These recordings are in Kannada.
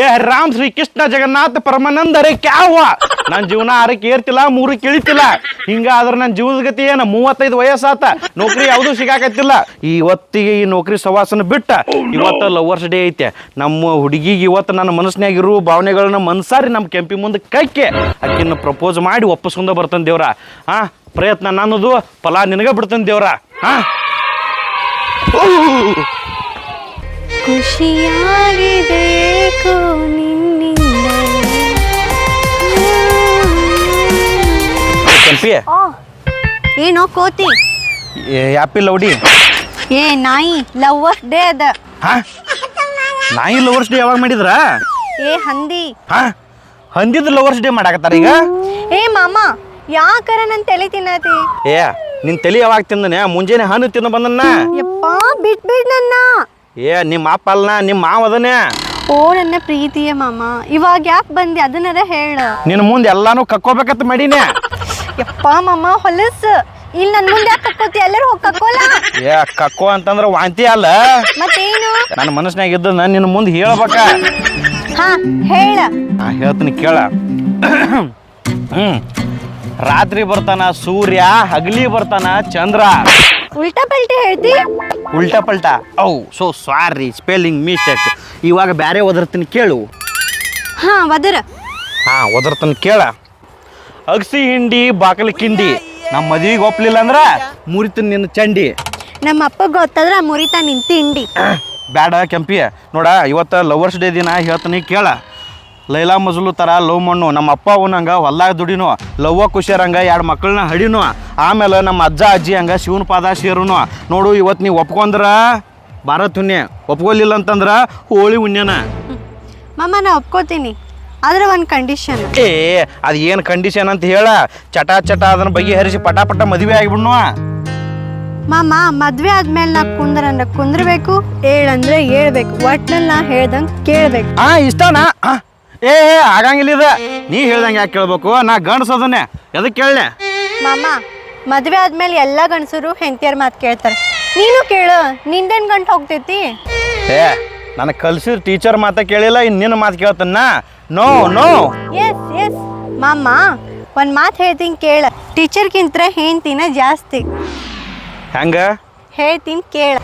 ಏ ರಾಮ್ ಶ್ರೀ ಕೃಷ್ಣ ಜಗನ್ನಾಥ ಪರಮಾನಂದ ಅರೆ ಕ್ಯಾವ? ನನ್ನ ಜೀವನ ಆರಕ್ಕೆ ಏರ್ತಿಲ್ಲ ಮೂರಕ್ಕೆ ಇಳಿತಿಲ್ಲ ಹಿಂಗಾದ್ರೆ ನನ್ನ ಜೀವನದ ಗತಿ ಏನು? ಮೂವತ್ತೈದು ವಯಸ್ಸಾತ. ನೌಕರಿ ಯಾವುದೂ ಸಿಗಾಕತ್ತಿಲ್ಲ. ಇವತ್ತಿಗೆ ಈ ನೌಕರಿ ಸವಾಸನ ಬಿಟ್ಟ. ಇವತ್ತು ಲವರ್ಸ್ ಡೇ ಐತೆ. ನಮ್ಮ ಹುಡುಗಿಗೆ ಇವತ್ತು ನನ್ನ ಮನಸ್ಸಿನಾಗಿರು ಭಾವನೆಗಳನ್ನ ಮನ್ಸಾರಿ ನಮ್ಮ ಕೆಂಪಿ ಮುಂದೆ ಕೈಕೆ. ಅಕ್ಕಿನ ಪ್ರಪೋಸ್ ಮಾಡಿ ಒಪ್ಪಿಸ್ಕೊಂಡ ಬರ್ತಾನೆ ದೇವ್ರ. ಹಾ ಪ್ರಯತ್ನ ನನ್ನದು, ಫಲ ನಿನಗೆ ಬಿಡ್ತಾನೆ ದೇವ್ರ. ಹಾ ಖುಷಿಯಾಗಿದೆ ಏಕೋ ನಿನ್ನಿಂದ ಕೆಂಪಿ ಓ ಏನೋ ಕೋತಿ? ಆ್ಯಪಿಲ್ ಲೌಡಿ? ಏ ನಾಯಿ ಲವ್ವರ್ಸ್ ಡೇ ಅದ. ಹಾ? ನಾಯಿ ಲವರ್ಸ್ ಡೇ ಯಾವಾಗ ಮಾಡಿದ್ರ? ಏ ಹಂದಿ. ಹಾ? ಹಂದಿದ ಲವರ್ಸ್ ಡೇ ಮಾಡಾಕತ್ತಾರ ಈಗ? ಏ ಮಾಮ ಯಾಕರ ನನ್ ತಲೆ ತಿನ್ನತಿ? ಏ ನಿನ್ ತಲೆ ಯಾವಾಗ ತಿಂದನೆ? ಮುಂಜಾನೆ ಹಣ್ಣು ತಿನ್ನ ಬಂದನ್ನ? ಯಪ್ಪ ಬಿಟ್ ಬಿಡ್ ನನ್ನ. ಏ ನಿಮ್ಮ ಅಪ್ಪ ಅಲ್ಲ ನಿಮ್ಮ ಮಾವ ಅದನೆ ಓ ನನ್ನ ಪ್ರೀತಿಯ ಮಾಮ. ಇವಾಗ ಯಾಕೆ ಬಂದಿ? ಅದನ್ನರ ಹೇಳ. ನಿನ್ನ ಮುಂದೆ ಎಲ್ಲಾನು ಕಕ್ಕೋಬೇಕಂತ ಮಡಿನೆ. ಯಪ್ಪ ಮಾಮ ಹೊಲಸ್. ಇಲ್ಲಿ ನನ್ ಮುಂದೆ ಯಾಕೆ ಕಕ್ಕೋತಿ? ಎಲ್ಲರೂ ಹೋಗಿ ಕಕ್ಕೋಲ್ಲ ಏ ಕಕ್ಕೋ ಅಂತಂದ್ರೆ ವಾಂತಿ ಅಲ್ಲ. ಮತ್ತೇನು? ನನ್ನ ಮನಸ್ಸಿನಾಗ ಇದ್ದನ್ನ ನಿನ್ನ ಮುಂದೆ ಹೇಳ್ಬೇಕ. ಹಾ ಹೇಳ. ನಾ ಹೇಳ್ತೀನಿ ಕೇಳ. ಹ್ಮ್. ರಾತ್ರಿ ಬರ್ತಾನ ಸೂರ್ಯ ಹಗಲಿ ಬರ್ತಾನ ಚಂದ್ರ. ಉಲ್ಟಾ ಪಲ್ಟಿ ಹೇಳ್ತಿ? ಉಲ್ಟಾ ಪಲ್ಟಾ. ಔ ಸೋ ಸಾರಿ ಸ್ಪೆಲ್ಲಿಂಗ್ ಮಿಸ್ಟೇಕ್ ಇವಾಗ ಬೇರೆ ಒದರ್ತೀನಿ ಕೇಳು. ಹಾ ವದರ ಹಾ ಒದರ್ತೀನಿ ಕೇಳ. ಅಗಸಿ ಹಿಂಡಿ ಬಾಕಲಿ ಕಿಂಡಿ. ನಮ್ಮ ಮದುವೆಗೆ ಒಪ್ಲಿಲ್ಲ ಅಂದ್ರ ಮುರಿತೀನಿ ನಿನ್ನ ಚಂಡಿ. ನಮ್ಮ ಅಪ್ಪ ಗೊತ್ತಾದ್ರ ಮುರಿತಾ ನಿಂತಿ ಹಿಂಡಿ ಬ್ಯಾಡ ಕೆಂಪಿ. ನೋಡ ಇವತ್ತು ಲವರ್ಸ್ ಡೇ ದಿನ ಹೇಳ್ತೀನಿ ಕೇಳ. ಲೈಲಾ ಮಜಲು ಥರ ಲವ್ ಮಣ್ಣು. ನಮ್ಮ ಅಪ್ಪ ಅವನಂಗ ಹೊಲ್ದಾಗ ದುಡಿನು ಲವ್ವ ಖುಷಿಯರಂಗ ಎರಡು ಮಕ್ಕಳನ್ನ ಹಡಿನು ಆಮೇಲೆ ನಮ್ಮ ಅಜ್ಜ ಅಜ್ಜಿ ಹಂಗ ಶಿವನ ಪಾದ ಸೇರುನು. ನೋಡು ಇವತ್ತು ನೀವು ಒಪ್ಕೊಂಡ್ರ? ಭಾರತ್ ಹುಣ್ಯ ಒಪ್ಕೊಲಿಲ್ಲ ಅಂತಂದ್ರ ಹೋಳಿ ಹುಣ್ಯನ ಮಾಮ ನಾ ಒಪ್ಕೋತೀನಿ. ಆದ್ರೆ ಒಂದು ಕಂಡೀಷನ್ ಏ ಅದು ಏನು ಕಂಡೀಷನ್ ಅಂತ ಹೇಳ? ಚಟ ಚಟ ಅದನ್ನ ಬಗೆಹರಿಸಿ ಪಟ ಪಟ ಮದುವೆ ಆಗಿಬಿಡ್ನು. ಮಾಮ ಮದ್ವೆ ಆದ್ಮೇಲೆ ನಾ ಕುಂದ್ರಂದ್ರೆ ಕುಂದ್ರಬೇಕು ಹೇಳಂದ್ರೆ ಏಳ್ಬೇಕು. ಒಟ್ನಲ್ಲಿ ನಾ ಹೇಳ್ದಂಗೆ ಕೇಳ್ಬೇಕು. ಆ ಇಷ್ಟನಾ? ಆ, ಏ ಏ, ಆಗಂಗಿಲ್ಲ ಇದು. ನೀ ಹೇಳ್ದಂಗೆ ಯಾಕೆ ಕೇಳ್ಬೇಕು? ನಾ ಗಂಡಸದನ್ನೇ ಎದಕ್ಕೆ ಕೇಳಲೆ? ಮಾಮ ಮದ್ವೆ ಆದ್ಮೇಲೆ ಎಲ್ಲ ಗಂಡಸರು ಹೆಂಡತಿಯರ್ ಮಾತು ಕೇಳ್ತಾರೆ. ನೀನು ಕೇಳು ನಿಂದೇನ್ ಗಂಟು ಹೋಗ್ತೈತಿ? ಏ ನನ್ನ ಕಲ್ಸಿದ ಟೀಚರ್ ಮಾತ ಕೇಳಿಲ್ಲ ಇನ್ನು ನಿನ್ನ ಮಾತು ಕೇಳ್ತನ್ನ ನೋ. ನೋ ಎಸ್ ಎಸ್ ಮಾಮ ಒಂದು ಮಾತು ಹೇಳ್ತೀನಿ ಕೇಳ. ಟೀಚರ್ಗಿಂತ ಹೆಂಡ್ತಿನ ಜಾಸ್ತಿ. ಹೆಂಗ? ಹೇಳ್ತೀನಿ, ಕೇಳ.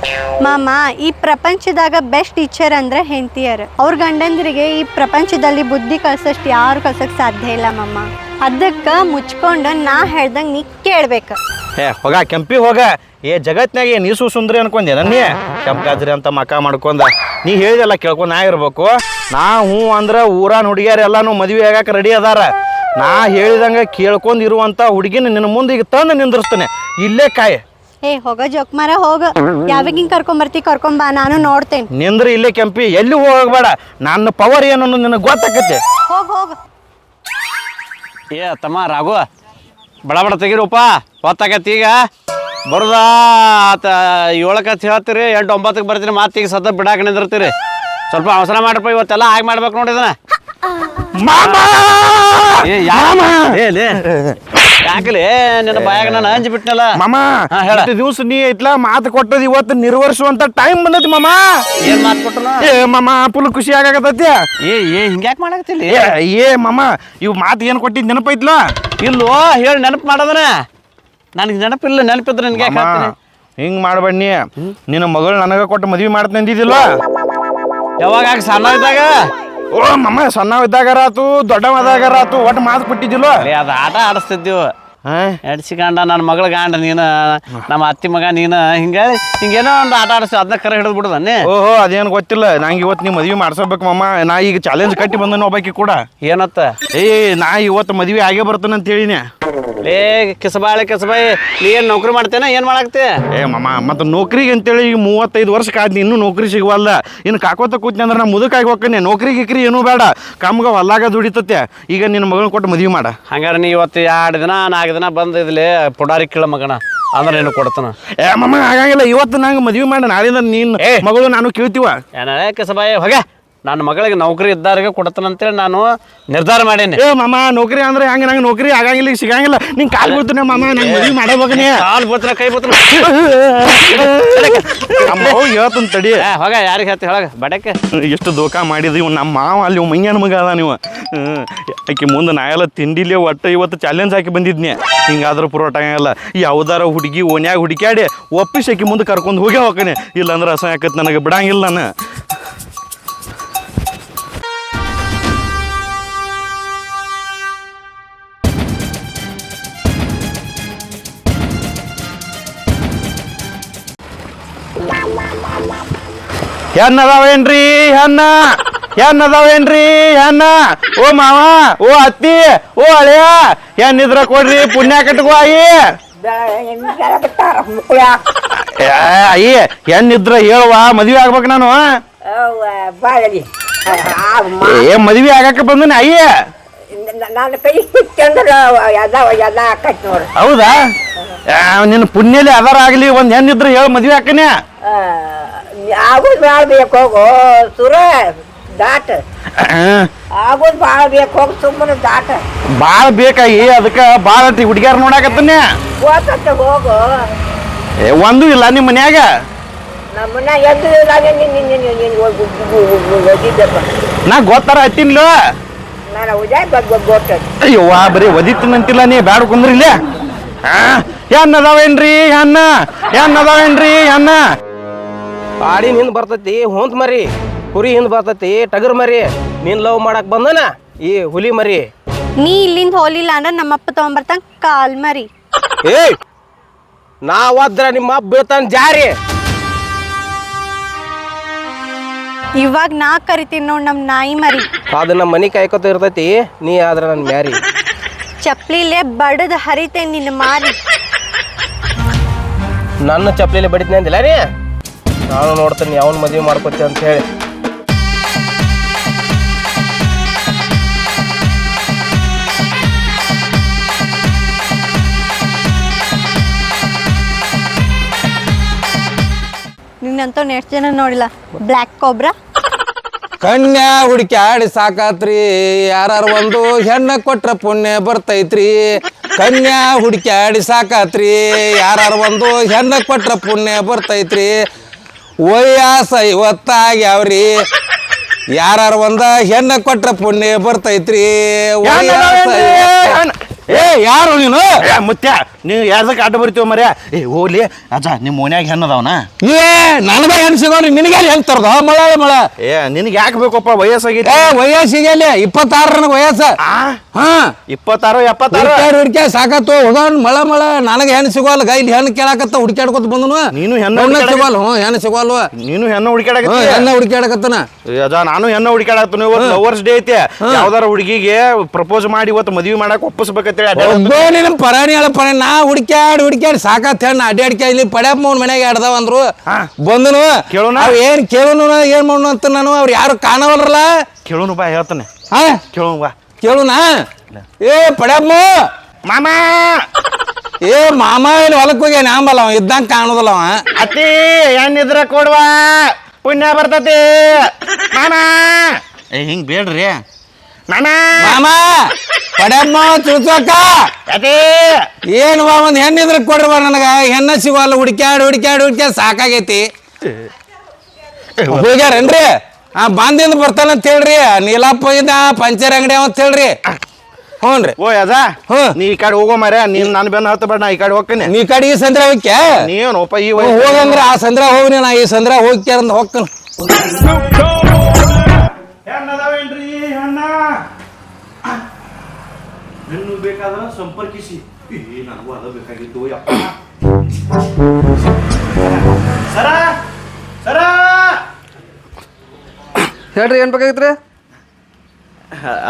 ಮಾಮ, ಈ ಪ್ರಪಂಚದಾಗ ಬೆಸ್ಟ್ ಟೀಚರ್ ಅಂದ್ರೆ ಹೆಂಡತಿಯರ್. ಅವ್ರ ಗಂಡಂದ್ರಿಗೆ ಈ ಪ್ರಪಂಚದಲ್ಲಿ ಬುದ್ಧಿ ಕಳ್ಸಷ್ಟು ಯಾರು ಕಳ್ಸಕ್ ಸಾಧ್ಯ ಇಲ್ಲ, ಮಾಮ. ಅದಕ್ಕೆ ಮುಚ್ಕೊಂಡು ನಾ ಹೇಳ್ದಂಗೆ ನೀ ಕೇಳ್ಬೇಕು. ಏ ಹೋಗ, ಕೆಂಪಿ ಹೋಗ. ಏ ಜಗತ್ನಾಗ ಏನ್ ನೀಸು ಸುಂದ್ರಿ ಅನ್ಕೊಂಡೆ ನನ್ನೇ? ಕೆಂಪಾದ್ರಿ ಅಂತ ಮಕ ಮಾಡ್ಕೊಂಡ. ನೀ ಹೇಳಿದೆಲ್ಲ ಕೇಳ್ಕೊಂಡು ನಾ ಇರ್ಬೇಕು. ನಾ ಹ್ಞೂ ಅಂದ್ರೆ ಊರಾನ್ ಹುಡುಗಿಯರ್ ಎಲ್ಲಾನು ಮದುವೆ ಆಗಾಕ ರೆಡಿ ಅದಾರ. ನಾ ಹೇಳಿದಂಗೆ ಕೇಳ್ಕೊಂಡು ಇರುವಂಥ ಹುಡುಗಿನ ನಿನ್ನ ಮುಂದೆ ಈಗ ತಂದು ನಿಂದ್ರಿಸ್ತಾನೆ. ಇಲ್ಲೇ ಕಾಯ್. ಏ ಹೋಗ ಜೋಕ್ಮಾರ ಹೋಗ. ಬರ್ತಿ ಕರ್ಕೊಂಬರ್ತಿ ಕರ್ಕೊಂಬಾ ನಾನು ನೋಡ್ತೇನೆ. ನಿಂದ್ರೆ ಇಲ್ಲೇ ಕೆಂಪಿ ಎಲ್ಲಿ ಹೋಗಬೇಡ. ನನ್ನ ಪವರ್ ಏನು ಅನ್ನೋದು ನಿನಗೆ ಗೊತ್ತಾಕತ್ತೆ. ಹೋಗ ಹೋಗ. ಏ ತಮ್ಮ ರಾಘು ಬಡ ಬಡ ತೆಗಿರಪ್ಪ ಹೊತ್ತಾಗತ್ತೆ ಈಗ. ಬರುದ ಆತ ಏಳಕ್ಕೆ ಹತ್ತು ಹೇಳ್ತೀರಿ ಎಂಟು ಒಂಬತ್ತಕ್ಕೆ ಬರ್ತೀರಿ ಮತ್ತೆ ಈಗ ಸದ್ದ ಬಿಡಾಕ ನಿಂದಿರ್ತೀರಿ. ಸ್ವಲ್ಪ ಅವಸರ ಮಾಡ್ರಪ್ಪ ಇವತ್ತೆಲ್ಲ ಹಾಗೆ ಮಾಡ್ಬೇಕು ನೋಡಿ ಇದನ್ನ. ಏ ಯಾಮ ಏ ಲೇ. ಯಾಕಲೇ? ನಿನ್ನ ಬಾಯಾಗ ನಾನು ಅಂಜಿ ಬಿಟ್ನಲ್ಲ? ಮಾಮ ಹಾ, ಹೇಳ. ಇಷ್ಟು ದಿವ್ಸ ನೀ ಐತ್ಲಾ ಮಾತು ಕೊಟ್ಟದ್ ಇವತ್ತು ನಿರ್ವಹಿಸುವಂತ ಟೈಮ್ ಬಂದೈತಿ ಮಾಮ. ಏನ್ ಮಾತು ಕೊಟ್ಟನ ಏ ಮಾಮ ಫುಲ್ ಖುಷಿ ಆಗಕತ್ತೈತಿ. ಏ ಏ ಹಿಂಗ್ಯಾಕೆ ಮಾಡಕತ್ತಿಲ್ಲ ಏ ಏ ಮಾಮ ಇವ್ ಮಾತು ಏನ್ ಕೊಟ್ಟಿದ್ ನೆನಪೈತ್ಲಾ? ಇಲ್ಲೋ ಹೇಳಿ ನೆನಪು ಮಾಡದನ. ನನಗೆ ನೆನಪಿಲ್ಲ ನೆನಪಿದ್ರೆ ನಿನ್ಗೆ ಯಾಕೆ ಹೇಳ್ತೀನಿ? ಹಿಂಗ್ ಮಾಡ್ಬಣ್ಣಿ ನಿನ್ನ ಮಗಳು ನನಗ ಕೊಟ್ಟು ಮದ್ವಿ ಮಾಡ್ತೀನಿ ಅಂದಿದ್ದಿಲ್ಲ? ಯಾವಾಗ ಆಗ ಸಣ್ಣ ಇದ್ದಾಗ? ಓ ಮಮ್ಮ ಸಣ್ಣ ಇದ್ದಾಗಾರ ಆತು ದೊಡ್ಡವದಾಗಾರ ಆತು ಒಟ್ಟು ಮಾತು ಕೊಟ್ಟಿದ್ದಿಲ್ಲ. ಅದು ಆಟ ಆಡಿಸ್ತಿದ್ದೀವಿ ಹಾ? ಎಡ್ಸಿಕಂಡ ನನ್ನ ಮಗಳ ಗಾಂಡ ನೀನು ನಮ್ಮ ಅತ್ತಿ ಮಗ ನೀನು ಹಿಂಗೆ ಹಿಂಗೇನೋ ಒಂದು ಆಟ ಆಡಿಸಿ ಅದನ್ನ ಕರೆ ಹಿಡಿದು ಬಿಡುದನ್ನೇ ಓಹೋ ಅದೇನು ಗೊತ್ತಿಲ್ಲ. ನಂಗೆ ಇವತ್ತು ನೀವು ಮದ್ವಿ ಮಾಡ್ಸಬೇಕು ಮಮ್ಮ ನಾ ಈಗ ಚಾಲೆಂಜ್ ಕಟ್ಟಿ ಬಂದನು ಒಬ್ಬಾಕಿ ಕೂಡ. ಏನತ್ತ? ಏ ನಾ ಇವತ್ತು ಮದುವೆ ಆಗೇ ಬರ್ತಾನೆ ಅಂತ ಹೇಳಿನಿ. ಏ ಕಿಸಬಾಳೆ ಕಿಸಬಾಯಿ ನೀ ಏನು ನೌಕರಿ ಮಾಡ್ತೇನೆ? ಏನು ಮಾಡಾಕ್ತಿ ಏ ಮಮ್ಮ ಮತ್ತು ನೌಕರಿಗೆ ಅಂತೇಳಿ ಈಗ ಮೂವತ್ತೈದು ವರ್ಷ ಕಾದ್ನಿ ಇನ್ನೂ ನೌಕರಿ ಸಿಗವಲ್ಲ ಇನ್ನು ಕಾಕೋತ ಕೂತ್ನಿ ಅಂದ್ರೆ ನಾ ಮುದುಕಾಗಿ ಹೋಗ್ಕನೆ ನೌಕರಿ ಗಿಕ್ರಿ ಏನೂ ಬೇಡ. ಕಮ್ಗೆ ಹೊಲಾಗ ದುಡಿತತ್ತೆ ಈಗ ನಿನ್ನ ಮಗಳನ್ನ ಕೊಟ್ಟು ಮದುವೆ ಮಾಡ. ಹಂಗಾರೆ ನೀ ಇವತ್ತು ಎರಡು ದಿನ ನಾಲ್ಕು ದಿನ ಬಂದು ಇದ್ಲಿ ಪುಡಾರಿ ಕೇಳ ಮಗಣ ಅಂದ್ರೆ ನೀನು ಕೊಡ್ತಾನ. ಏ ಮಮ್ಮ ಆಗಂಗಿಲ್ಲ ಇವತ್ತು ನಂಗೆ ಮದ್ವೆ ಮಾಡಿ ನಾಳಿಂದ ನೀನು ಏ. ಮಗಳು ನಾನು ಕೇಳ್ತೀವ? ಏನೇ ಸಬಾಯ ಹೋಗೆ. ನನ್ನ ಮಗಳಿಗೆ ನೌಕರಿ ಇದ್ದಾರಿಗೆ ಕೊಡ್ತಾನಂತೇಳಿ ನಾನು ನಿರ್ಧಾರ ಮಾಡೇನಿ. ಏ ಮಾಮ ನೌಕರಿ ಅಂದ್ರೆ ಹಂಗ? ನಂಗೆ ನೌಕರಿ ಆಗಂಗಿಲ್ಲ ಈಗ ಸಿಗಂಗಿಲ್ಲ. ನಿಂಗೆ ಕಾಲ್ ಬೀಳ್ತಾನೆ ಮಾಮ ನಂಗೆ ಮದುವೆ ಹೋಗ್ನಿ ಕಾಲ್ ಬತ್ರ ಕೈ ಬತ್ರ ನಮ್ಮ ಅವ್ವ ಹೇಳ್ತಾನ ತಡಿ. ಹೋಗ ಯಾರಿಗೆ ಹೇಳ್ತಿ ಹೇಳಗ ಬಡಕ್ಕೆ. ಎಷ್ಟು ದೋಖ ಮಾಡಿದ್ವಿ ಇವ್ ನಮ್ಮ ಮಾವ ಅಲ್ಲಿ ಇವ್ ಮಂಗ್ಯಾನ ಮಗ ಅದ ನೀವು ಆಕೆ ಆಕಿ ಮುಂದೆ ನಾ ಎಲ್ಲ ತಿಂಡಿಲಿ ಒಟ್ಟು ಇವತ್ತು ಚಾಲೆಂಜ್ ಹಾಕಿ ಬಂದಿದ್ನಿ. ಹಿಂಗಾದ್ರೂ ಪುರೋಟ ಆಗಲ್ಲ ಯಾವ್ದಾರ ಹುಡುಗಿ ಓನ್ಯಾಗ ಹುಡುಕ್ಯಾಡಿ ಒಪ್ಪಿಸಿ ಆಕಿ ಮುಂದೆ ಕರ್ಕೊಂಡು ಹೋಗೇ ಹೋಗ್ತಾನೆ ಇಲ್ಲಾಂದ್ರೆ ಅಸಹ ಆಕತ್ ನನಗೆ ಬಿಡಂಗಿಲ್ಲ ನಾನು. ಹೆಣ್ಣ ಅದಾವೇನ್ರಿ ಹೆಣ್ಣ? ಹೆಣ್ಣ ಹೆಣ್ಣ? ಓ ಮಾವ, ಓ ಅತ್ತಿ, ಓ ಅಳಿಯ ಹೆಣ್ಣಿದ್ರ ಕೊಡ್ರಿ ಪುಣ್ಯ ಕಟ್ಕೋ ಆಯಿ. ಅಯ್ಯಿ ಹೆಣ್ಣಿದ್ರ ಹೇಳುವ, ಮದ್ವೆ ಆಗ್ಬೇಕು ನಾನು. ಏ, ಮದ್ವೆ ಆಗಕ್ಕೆ ಬಂದನೆ ಅಯ್ಯ ಹೌದಾ? ನಿನ್ನ ಪುಣ್ಯಲಿ ಅದಾರ ಆಗ್ಲಿ, ಒಂದ್ ಹೆಣ್ಣಿದ್ರ ಹೇಳು, ಮದ್ವೆ ಹಾಕನೆ. ಆಗೋದು ಭಾಳ ಬೇಕು ಹೋಗು. ಸುರ ದಾಟ. ಆಗೋದು ಭಾಳ ಬೇಕು ಹೋಗು ಸುಮ್ಮನೆ ದಾಟ. ಭಾಳ ಬೇಕಾಗಿ ಅದಕ್ಕ ಬಾಳ ಹುಡುಗ್ಯಾರ ನೋಡಾಕತ್ತನೆ ಹೋಗತ್ತೆ ಹೋಗು. ಏ ಒಂದು ಇಲ್ಲ ನಿಮ್ಮ ಮನ್ಯಾಗ? ನಮ್ಮನ್ನ ಎದ್ದು ಇಲ್ಲಾಗೆ ನಿನ್ನ ನೀನು ನೀನು ಓದಿದ್ದಪ್ಪ. ನಾ ಗೊತ್ತಾರ ಹತ್ತಿನ್ಲ ನಾನು ಉಜಾಯ್ ಬಗ್ಗೆ ಅಯ್ಯವ್ವ ಬರೀ ಒದಿತನಂತಿಲ್ಲ ನೀ ಬ್ಯಾಡ ಕುಂದ್ರಿ ಹಾ ಹೆಣ್ ಅದಾವೇನ್ರಿ ಹೆಣ್ಣ? ಹೆಣ್ ಅದಾವೇನ್ರಿ ಹೆಣ್ಣ? ಆಡಿನ ಹಿಂದ್ ಬರ್ತೈತಿ ಹೊಂತ ಮರಿ. ಕುರಿ ಹಿಂದ್ ಬರ್ತೈತಿ ಟಗರ್ ಮರಿ. ನೀನ್ ಲವ್ ಮಾಡಕ್ ಬಂದನ ಈ ಹುಲಿ ಮರಿ. ನೀ ಇಲ್ಲಿಂದ ಹೋಲಿಲ್ಲ ಅಂದ್ರೆ ನಮ್ಮಪ್ಪ ತಗೊಂಬರ್ತಾನ ಕಾಲ್ ಮರಿ. ಏ ನಾ ಒದ್ರ ನಿಮ್ಮ ಅಪ್ಪ ಬೀಳ್ತಾನ ಜಾರಿ. ಇವಾಗ ನಾ ಕರಿತೀನಿ ನೋಡ್ ನಮ್ ನಾಯಿ ಮರಿ. ಅದು ನಮ್ಮ ಮನಿ ಕಾಯ್ಕೊತ ಇರ್ತೈತಿ ನೀ ಆದ್ರ ನನ್ ಮ್ಯಾರಿ. ಚಪ್ಲಿಲೆ ಬಡದ್ ಹರಿತೇನ್ ನಿನ್ನ ಮಾರಿ. ನನ್ನ ಚಪ್ಲಿಲೆ ಬಡಿದ್ನಿ ಅಂದಿಲ್ಲ ರೀ? ನಾನು ನೋಡ್ತೇನೆ ಯಾವನ್ ಮದುವೆ ಮಾಡ್ಕೊತಿ ಅಂತ ಹೇಳಿ. ನಿನ್ನಂತೂ ಎಷ್ಟು ಜನ ನೋಡಿಲ್ಲ ಬ್ಲ್ಯಾಕ್ ಕೋಬ್ರಾ ಕನ್ಯಾ ಆಡಿ ಸಾಕಾತ್ರಿ ಯಾರು ಒಂದು ಹೆಣ್ಣ ಕೊಟ್ರ ಪುಣ್ಯ ಬರ್ತೈತ್ರಿ. ಕನ್ಯಾ ಹುಡುಕ್ಯಾಡಿ ಸಾಕಾತ್ರಿ ಯಾರು ಒಂದು ಹೆಣ್ಣ ಕೊಟ್ರ ಪುಣ್ಯ ಬರ್ತೈತ್ರಿ. ವಯಸ್ಸ ಐವತ್ತಾಗ್ಯಾವ್ರಿ ಯಾರು ಒಂದ ಹೆಣ್ಣ ಕೊಟ್ರ ಪುಣ್ಯ ಬರ್ತೈತ್ರಿ. ವಯಸ್ಸ ಏ ಯಾರು ನೀನು? ಏ, ಮುತ್ಯ ನೀವು ಯಾರ್ದಕ್ಕೆ ಅಡ್ಡ ಬರ್ತೀವ ಮರ್ಯ? ಏ ಹೋಗ್ಲಿ. ಅಜ್ಜ ನಿಮ್ಮ ಮನ್ಯಾಗ ಹೆಣ್ಣದವನ ಏ ನನಗ ಹೆಣ್ ಸಿಗೋರಿ ನಿನಗೆ ಹೆಂಗ್ ತರದ? ಮಳ ಮಳ. ಏ ನಿನಗೆ ಯಾಕೆ ಬೇಕಪ್ಪ? ವಯಸ್ಸಾಗಿ ಏ ವಯಸ್ಸಿಗೆ ವಯಸ್ಸ. ಆ? ಹಾ. ಇಪ್ಪತ್ತಾರು ಎಪ್ಪತ್ತಾರು. ಹುಡ್ಕ್ಯಾಡ್ ಹುಡ್ಕ್ಯಾಡ್ ಸಾಕತ್ತು. ಹೋಗೋನ್ ಮಳ ಮಳ ನನಗೆ ಹೆಣ್ಣು ಸಿಗೋಲ್ಲ ಇಲ್ಲಿ ಹೆಣ್ಣು ಕೇಳಾಕತ್ತ ಹುಡ್ಕ್ಯಾಡ್ಕೊತ ಬಂದನು. ನೀನು ಹೆಣ್ಣು ಹುಡ್ಕ್ಯಾಡ- ಸಿಗೋಲ್ಲ ಹ್ಞೂ ಹೆಣ್ಣು ಸಿಗೋಲ್ವ ನೀನು ಹೆಣ್ಣು ಹ್ಞೂ ಹುಡುಕಾಡಕತ್ತಿ ಹೆಣ್ಣು ಹುಡ್ಕ್ಯಾಡಕತ್ತನ. ಅದ ನಾನು ಹೆಣ್ಣು ಹುಡುಕಾಡತ್ತೀನಿ ಇವತ್ತು ಲವರ್ಸ್ ಡೇ ಐತೆ. ಯಾವ್ದಾರ ಹುಡುಗಿಗೆ ಪ್ರಪೋಸ್ ಮಾಡಿ ಇವತ್ತು ಮದ್ವಿ ಮಾಡಕ್ ಒಪ್ಪಿಸ್ಬೇಕಂತೇಳಿ ಅಡ್ಡ ಒಬ್ಬ ನಿನ್ನ ಪರಾಣಿ ಹೇಳ ಪರಾಣಿ. ನಾ ಹುಡ್ಕ್ಯಾಡ್ ಹುಡ್ಕ್ಯಾಡ್ ಸಾಕತ್ ಹೆಣ್ಣು ಅಡ್ಡಾಡ್ಕ ಇಲ್ಲಿ ಪಡ್ಯಪ್ಪ ಅವ್ನ ಮನೆಗೆ ಆಡ್ದಾವ ಅಂದ್ರು. ಬಂದನು. ಕೇಳೋಣ? ಅವ್ ಏನ್ ಕೇಳೋನು ಏನ್ ಮಾಡೋಣ ಅಂತ ನಾನು ಅವ್ರು ಯಾರು ಕಾಣವಲ್ರಲ್ಲ? ಕೇಳೋನು ಬಾ ಹೇಳ್ತಾನೆ. ಹಾ. ಕೇಳೋನು ಬಾ. ಕೇಳುನಾ? ಏ ಪಡ್ಯಮ್ಮ ಮಾಮ. ಏ ಮಾಮ ಇಲ್ಲಿ ಹೊಲಕ್ಕೆ ಹೋಗ್ಯಾನ ಆಂಬಲ್ಲ ಅವ ಇದ್ದಂಗ ಕಾಣೋದಲ್ಲ ಅವ. ಅತ್ತಿ ಹೆಣ್ಣಿದ್ರ ಕೊಡುವ. ಪುಣ್ಯ ಬರ್ತತಿ. ಮಾಮ. ಏ ಹಿಂಗ್ ಬೇಡ್ರಿ. ಮಾಮ. ಮಾಮ ಪಡ್ಯಮ್ಮ ಚುಚ್ಚಕ್ಕ. ಅತಿ ಏನು ಬಾ ಒಂದು ಹೆಣ್ಣಿದ್ರೆ ಕೊಡ್ರಿ ಬಾ ನನಗೆ. ಹೆಣ್ಣ ಸಿಗೋಲ್ಲ ಹುಡ್ಕ್ಯಾಡ್ ಹುಡ್ಕ್ಯಾಡ್ ಹುಡ್ಕ್ಯಾಡ್ ಸಾಕಾಗೈತಿ. ಹೋಗ್ಯಾರೇನ್ರಿ? ಆ ಬಂದಿಂದ ಬರ್ತಾನ ಅಂತ ಹೇಳ್ರಿ. ನೀಲಪ್ಪ ಇದ್ದ ಪಂಚರ್ ಅಂಗಡಿ ಅವ ಅಂತ ಹೇಳ್ರಿ. ಹ್ಞೂನ್ರಿ ರೀ ಓ ಅದ? ಹ್ಞೂ. ನೀ ಈ ಕಡೆ ಹೋಗೋ ಮರ ನೀನ್ ನಾನು ಬೆನ್ನ ಹತ್ತ ಬೇಡ ನಾ ಈ ಕಡೆ ಹೋಗ್ತೀನಿ. ನೀ ಕಡೆ ಈ ಸಂದ್ರ ಹೋಗ್ಯ? ನೀನೋಪ ಈ ಹೋಗಂದ್ರ ಆ ಸಂದ್ರ ಹೋಗ್ನಿ ನಾ ಈ ಸಂದ್ರ ಹೋಗ್ಕ್ಯಾರಂದ ಅಂದ್ ಹೋಗ್ತಾನ. ಹೆಣ್ಣ? ಹೆಣ್ಣು ಬೇಕಾದ್ರೆ ಸಂಪರ್ಕಿಸಿ. ಏ ನನಗೂ ಅದ ಬೇಕಾಗಿತ್ತು ಯಪ್ಪ. ಸರ ಸರ! ಹೇಳ್ರಿ ಏನು ಬೇಕಾಗಿತ್ರಿ?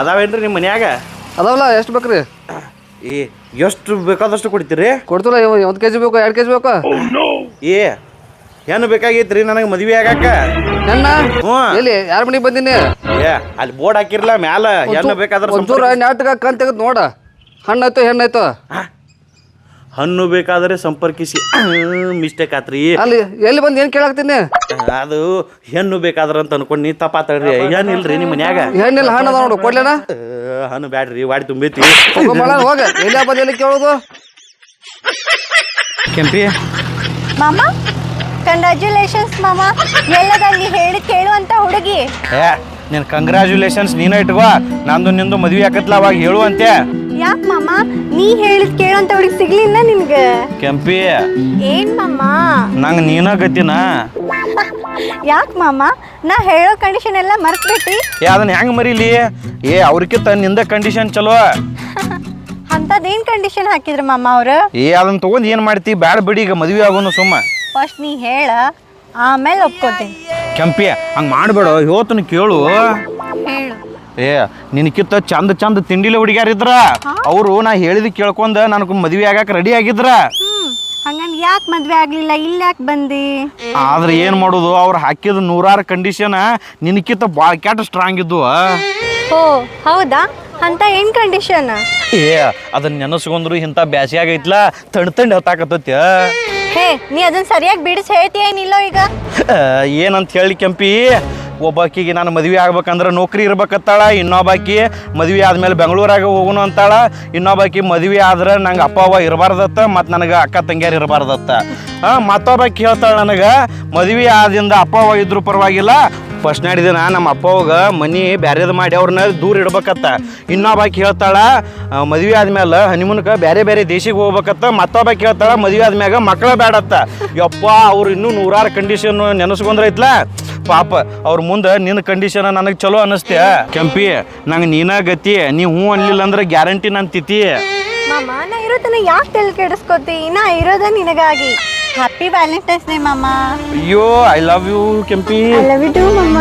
ಅದಾವೇನ್ರಿ ನಿಮ್ಮ ಮನ್ಯಾಗ? ಅದಾವಲ್ಲ ಎಷ್ಟು ಬೇಕ್ರಿ? ಏ ಎಷ್ಟು ಬೇಕಾದಷ್ಟು ಕೊಡ್ತೀರಿ? ಕೊಡ್ತಿಲ್ಲ ಒಂದು ಕೆ ಜಿ ಬೇಕು ಎರಡು ಕೆ ಜಿ ಬೇಕು ಏ ಏನು ಬೇಕಾಗೈತ್ರಿ ನನಗೆ ಮದ್ವೆ ಆಗಾಕ ನನ್ನ? ಹ್ಞೂ. ಎಲ್ಲಿ ಯಾರ ಮನೆಗೆ ಬಂದೀನಿ? ಏ ಅಲ್ಲಿ ಬೋರ್ಡ್ ಹಾಕಿರ್ಲ ಮ್ಯಾಲ ಏನು ಬೇಕಾದ್ರೆ ಒಂಚೂರು. ನಾಟಕ ಕಣ್ ತೆಗೆದು ನೋಡ. ಹಣ್ಣಾಯ್ತು ಹೆಣ್ಣಾಯ್ತು? ಹಣ್ಣು ಬೇಕಾದರೆ ಸಂಪರ್ಕಿಸಿ. ಮಿಸ್ಟೇಕ್ ಆತ್ರಿ. ಅಲ್ಲಿ ಎಲ್ಲಿ ಬಂದು ಏನು ಕೇಳಾಕ್ತೀನಿ? ಅದು ಹೆಣ್ಣು ಬೇಕಾದ್ರ ಅಂತ ಅನ್ಕೊಂಡು ನೀ ತಪ್ಪಾತಳ್ರಿ ಏನಿಲ್ರಿ ನಿಮ್ಮ ಮನ್ಯಾಗ? ಏನಿಲ್ಲ ಹಣ್ಣು ಅದ ನೋಡು ಕೊಡ್ಲೇನ? ಹಣ್ಣು ಬ್ಯಾಡ್ರಿ ವಾಡಿ ತುಂಬೈತಿ. ಹೋಗ ಹೋಗ. ಎಲ್ಲಿ ಬಂದು ಎಲ್ಲಿ ಕೇಳೋದು? ಕೆಂಪಿ. ಮಾಮ ಕಂಗ್ರ್ಯಾಚುಲೇಷನ್ಸ್ ಮಾಮ. ಎಲ್ಲದಲ್ಲಿ ಹೇಳಿ ಕೇಳುವಂತ ಹುಡುಗಿ. ಏ ನೀನ್ ಕಂಗ್ರ್ಯಾಚುಲೇಷನ್ಸ್ ನೀನ ಇಟ್ಕೋ. ನಂದು ನಿಂದು ಮದ್ವಿ ಆಕತ್ಲ ಅವಾಗ ಹೇಳುವಂತೆ. ಯಾಕೆ ಮಾಮ? ನೀ ಹೇಳಿದ್ ಕೇಳಂತ ಹುಡುಗಿ ಸಿಗ್ಲಿಲ್ಲ ನಿನ್ಗೆ? ಕೆಂಪಿ. ಏನ್ ಮಾಮ? ನಂಗೆ ನೀನ ಗತಿನ ಯಾಕೆ ಮಾಮ? ನಾ ಹೇಳೋ ಕಂಡೀಷನ್ ಎಲ್ಲ ಮರ್ತ್ಬಿಟ್ಟಿ. ಏ ಅದನ್ನ ಹೆಂಗ್ ಮರೀಲಿ? ಏ ಅವ್ರಕ್ಕಿಂತ ನಿಂದ ಕಂಡೀಷನ್ ಚಲೋ. ಅಂತದೇನ್ ಕಂಡೀಷನ್ ಹಾಕಿದ್ರು ಮಾಮ ಅವ್ರು? ಏ ಅದನ್ನ ತಗೊಂಡ್ ಏನ್ ಮಾಡ್ತಿ? ಬ್ಯಾಡ ಬಿಡಿ ಈಗ ಮದ್ವೆ ಆಗೋನು ಸುಮ್ಮ. ಫಸ್ಟ್ ನೀ ಹೇಳ ಆಮೇಲೆ ಒಪ್ಕೋತೀನಿ. ಕೆಂಪಿ ಹಂಗ್ ಮಾಡ್ಬೇಡ ಇವತ್ತನ ಕೇಳು. ಹೇಳು. ಏ ನಿನಕಿತ್ತ ಚಂದ ಚಂದ ತಿಂಡಿಲಿ ಹುಡುಗ್ಯಾರಿದ್ರ? ಅವರು ನಾ ಹೇಳಿದ ಕೇಳ್ಕೊಂಡ ನನಗೆ ಮದ್ವೆ ಆಗಾಕ ರೆಡಿ ಆಗಿದ್ರ? ಹಂಗಂದ್ ಯಾಕೆ ಮದ್ವೆ ಆಗ್ಲಿಲ್ಲ? ಇಲ್ಲಿ ಯಾಕೆ ಬಂದಿ? ಆದ್ರೆ ಏನ್ ಮಾಡೋದು? ಅವ್ರು ಹಾಕಿದ ನೂರಾರು ಕಂಡೀಷನ್ ನಿನಕಿತ್ತ ಭಾಳ ಕೆಟ್ಟ ಸ್ಟ್ರಾಂಗ್ ಇದ್ವು ಓ ಹೌದಾ? ಅಂತ ಏನ್ ಕಂಡೀಷನ್ ಏ ಅದನ್ನ ನೆನಸ್ಕೊಂಡ್ರು ಇಂಥ ಬ್ಯಾಸಿಯಾಗ ಐತ್ಲ ತಣ್ಣ ತಣ್ಣ ಹೊತ್ತಾಕತ್ತೈತಿ ಹೇ ನೀ ಅದನ್ನ ಸರಿಯಾಗಿ ಬಿಡಿಸಿ ಹೇಳ್ತೀಯ ಏನಿಲ್ಲ ಈಗ? ಏನಂತ ಹೇಳಿ ಕೆಂಪಿ? ಒಬ್ಬಾಕಿಗೆ ನಾನು ಮದುವೆ ಆಗ್ಬೇಕಂದ್ರೆ ನೌಕರಿ ಇರ್ಬೇಕತ್ತಾಳ, ಇನ್ನೊಬ್ಬಾಕಿ ಮದುವೆ ಆದ್ಮೇಲೆ ಬೆಂಗಳೂರಾಗ ಹೋಗೋಣ ಅಂತಾಳ. ಇನ್ನೊಬ್ಬಾಕಿ ಮದುವೆ ಆದ್ರೆ ನಂಗೆ ಅಪ್ಪ, ಅವ್ವ ಇರಬಾರ್ದತ್ತ, ಮತ್ತು ನನಗೆ ಅಕ್ಕ ತಂಗಿಯರು ಇರಬಾರ್ದತ್ತ. ಹಾಂ, ಮತ್ತೊಬ್ಬಾಕಿ ಹೇಳ್ತಾಳೆ ನನಗೆ, ಮದುವೆ ಆದಿಂದ ಅಪ್ಪ, ಅವ್ವ ಇದ್ರೂ ಪರವಾಗಿಲ್ಲ. ಫಸ್ಟ್ ದಿನ ನಮ್ಮ ಅಪ್ಪ ಅವಾಗ ಮನಿ ಬ್ಯಾರೇದು ಮಾಡಿ ಅವ್ರನ್ನ ದೂರ ಇಡ್ಬೇಕತ್ತ. ಇನ್ನೊಬ್ಬಾಕಿ ಹೇಳ್ತಾಳೆ ಮದುವೆ ಆದ್ಮೇಲೆ ಹನಿಮುನ್ಕ ಬೇರೆ ಬೇರೆ ದೇಶಕ್ಕೆ ಹೋಗ್ಬೇಕತ್ತ. ಮತ್ತೊಬ್ಬಾಕಿ ಹೇಳ್ತಾಳೆ, ಮದುವೆ ಆದ್ಮ್ಯಾಗ ಮಕ್ಕಳ ಬೇಡತ್ತ ಯಪ್ಪ, ಅವ್ರು ಇನ್ನೂ ನೂರಾರು ಕಂಡೀಷನ್ ನೆನೆಸ್ಕೊಂಡ್ರೈತ್ಲ? ಪಾಪ ಅವ್ರ ಮುಂದೆ ನಿನ್ನ ಕಂಡೀಷನ್ ನನಗೆ ಚಲೋ ಅನ್ನಿಸ್ತೆ ಕೆಂಪಿ ನಂಗೆ ನೀನ ಗತಿ ನೀ ಹೂ ಅನ್ಲಿಲ್ಲ ಅಂದ್ರೆ ಗ್ಯಾರಂಟಿ ನನ್ನ ತಿತಿ ಮಾಮ ನಾ ಇರೋದನ್ನ ಯಾಕೆ ತಲೆ ಕೆಡಿಸ್ಕೋತಿ ನಾ ಇರೋದ ನಿನಗಾಗಿ. ಹ್ಯಾಪಿ ವ್ಯಾಲೆಂಟೈನ್ಸ್ ಡೇ ಮಾಮ. ಅಯ್ಯೋ I love you Kempi. I love you too ಮಾಮ.